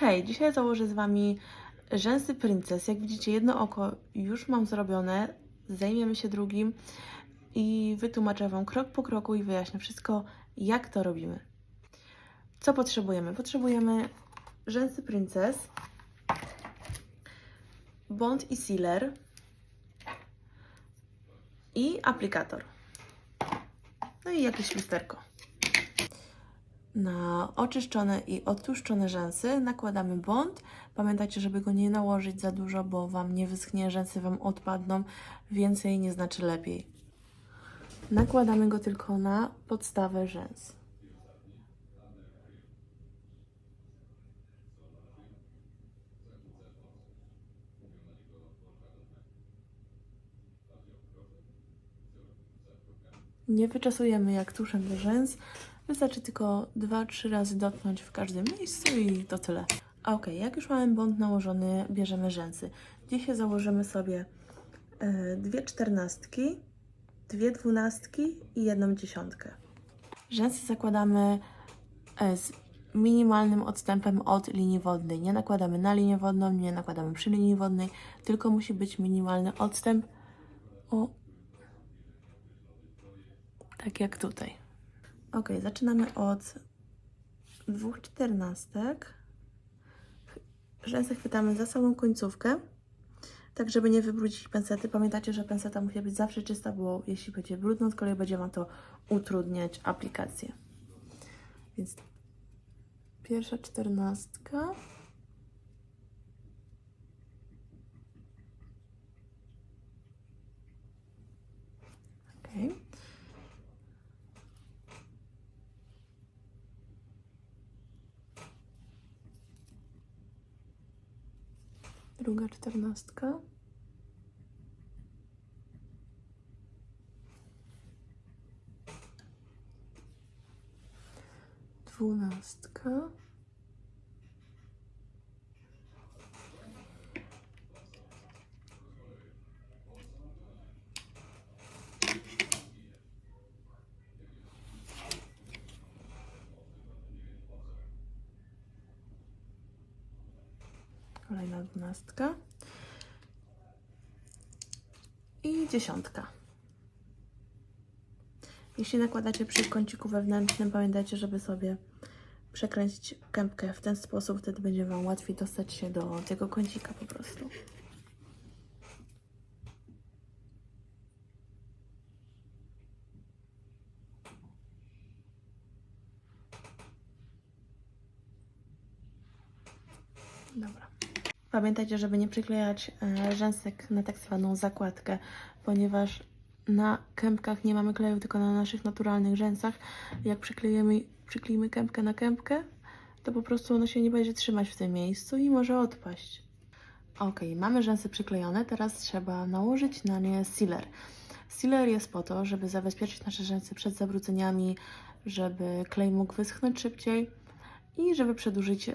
Hej, dzisiaj założę z Wami rzęsy Princess. Jak widzicie, jedno oko już mam zrobione, zajmiemy się drugim i wytłumaczę Wam krok po kroku i wyjaśnię wszystko, jak to robimy. Co potrzebujemy? Potrzebujemy rzęsy Princess, bond i sealer i aplikator. No i jakieś lusterko. Na oczyszczone i odtłuszczone rzęsy nakładamy bond. Pamiętajcie, żeby go nie nałożyć za dużo, bo Wam nie wyschnie, rzęsy Wam odpadną. Więcej nie znaczy lepiej. Nakładamy go tylko na podstawę rzęs. Nie wyczesujemy jak tuszem do rzęs. Wystarczy tylko 2-3 razy dotknąć w każdym miejscu i to tyle. Ok, jak już mamy bąd nałożony, bierzemy rzęsy. Dzisiaj założymy sobie e, dwie czternastki, dwie dwunastki i jedną dziesiątkę. Rzęsy zakładamy e, z minimalnym odstępem od linii wodnej. Nie nakładamy na linię wodną, nie nakładamy przy linii wodnej, tylko musi być minimalny odstęp. O, tak jak tutaj. Ok, zaczynamy od dwóch czternastek. Rzęsy chwytamy za samą końcówkę, tak żeby nie wybrudzić pensety. Pamiętajcie, że penseta musi być zawsze czysta, bo jeśli będzie brudno, z kolei będzie Wam to utrudniać aplikację. Więc pierwsza czternastka. Druga czternastka. Dwunastka. Kolejna dwunastka. I dziesiątka. Jeśli nakładacie przy kąciku wewnętrznym, pamiętajcie, żeby sobie przekręcić kępkę w ten sposób, wtedy będzie Wam łatwiej dostać się do tego kącika po prostu. Dobra. Pamiętajcie, żeby nie przyklejać e, rzęsek na tak zwaną zakładkę, ponieważ na kępkach nie mamy kleju, tylko na naszych naturalnych rzęsach. Jak przyklejemy, kępkę na kępkę, to po prostu ono się nie będzie trzymać w tym miejscu i może odpaść. Ok, mamy rzęsy przyklejone, teraz trzeba nałożyć na nie sealer. Sealer jest po to, żeby zabezpieczyć nasze rzęsy przed zabrudzeniami, żeby klej mógł wyschnąć szybciej i żeby przedłużyć e,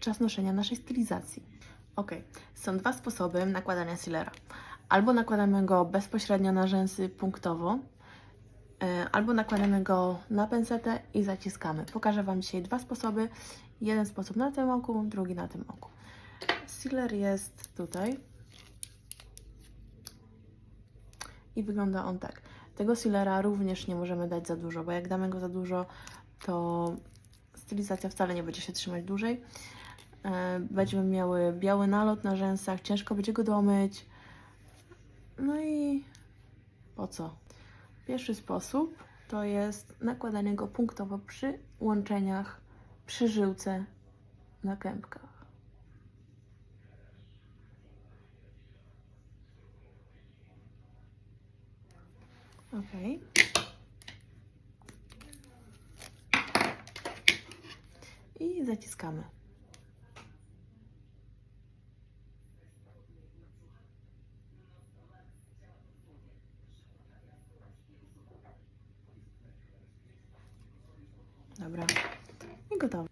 czas noszenia naszej stylizacji. Ok, są dwa sposoby nakładania sealera. Albo nakładamy go bezpośrednio na rzęsy punktowo, e, albo nakładamy go na pensetę i zaciskamy. Pokażę Wam dzisiaj dwa sposoby. Jeden sposób na tym oku, drugi na tym oku. Sealer jest tutaj i wygląda on tak. Tego sealera również nie możemy dać za dużo, bo jak damy go za dużo, to stylizacja wcale nie będzie się trzymać dłużej. E, Będziemy miały biały nalot na rzęsach, ciężko będzie go domyć. No i po co? Pierwszy sposób to jest nakładanie go punktowo przy łączeniach, przy żyłce na kępkach. Ok. I zaciskamy. Dobra. I gotowe.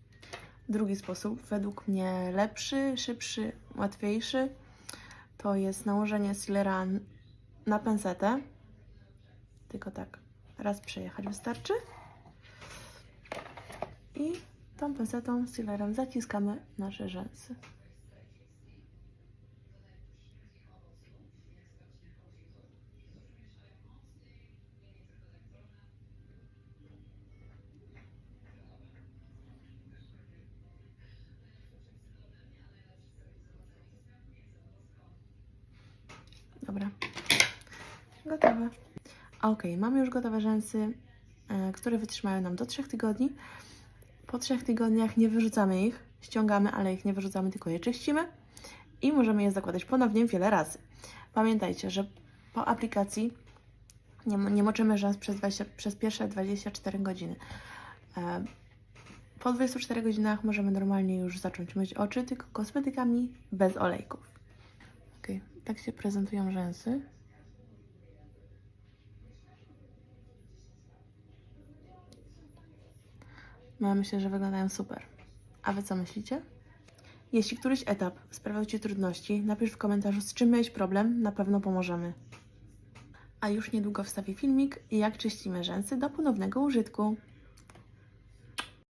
Drugi sposób, według mnie lepszy, szybszy, łatwiejszy, to jest nałożenie sealera na pensetę. Tylko tak, raz przejechać wystarczy. I tą pensetą, sealerem zaciskamy nasze rzęsy. Dobra. Gotowe. Ok, mamy już gotowe rzęsy, e, które wytrzymają nam do 3 tygodni. Po 3 tygodniach nie wyrzucamy ich, ściągamy, ale ich nie wyrzucamy, tylko je czyścimy i możemy je zakładać ponownie wiele razy. Pamiętajcie, że po aplikacji nie, nie moczymy rzęs przez, 20, przez pierwsze 24 godziny. E, Po 24 godzinach możemy normalnie już zacząć myć oczy, tylko kosmetykami bez olejków. Ok, tak się prezentują rzęsy. No, myślę, że wyglądają super. A Wy co myślicie? Jeśli któryś etap sprawiał Ci trudności, napisz w komentarzu, z czym miałeś problem, na pewno pomożemy. A już niedługo wstawię filmik, jak czyścimy rzęsy do ponownego użytku.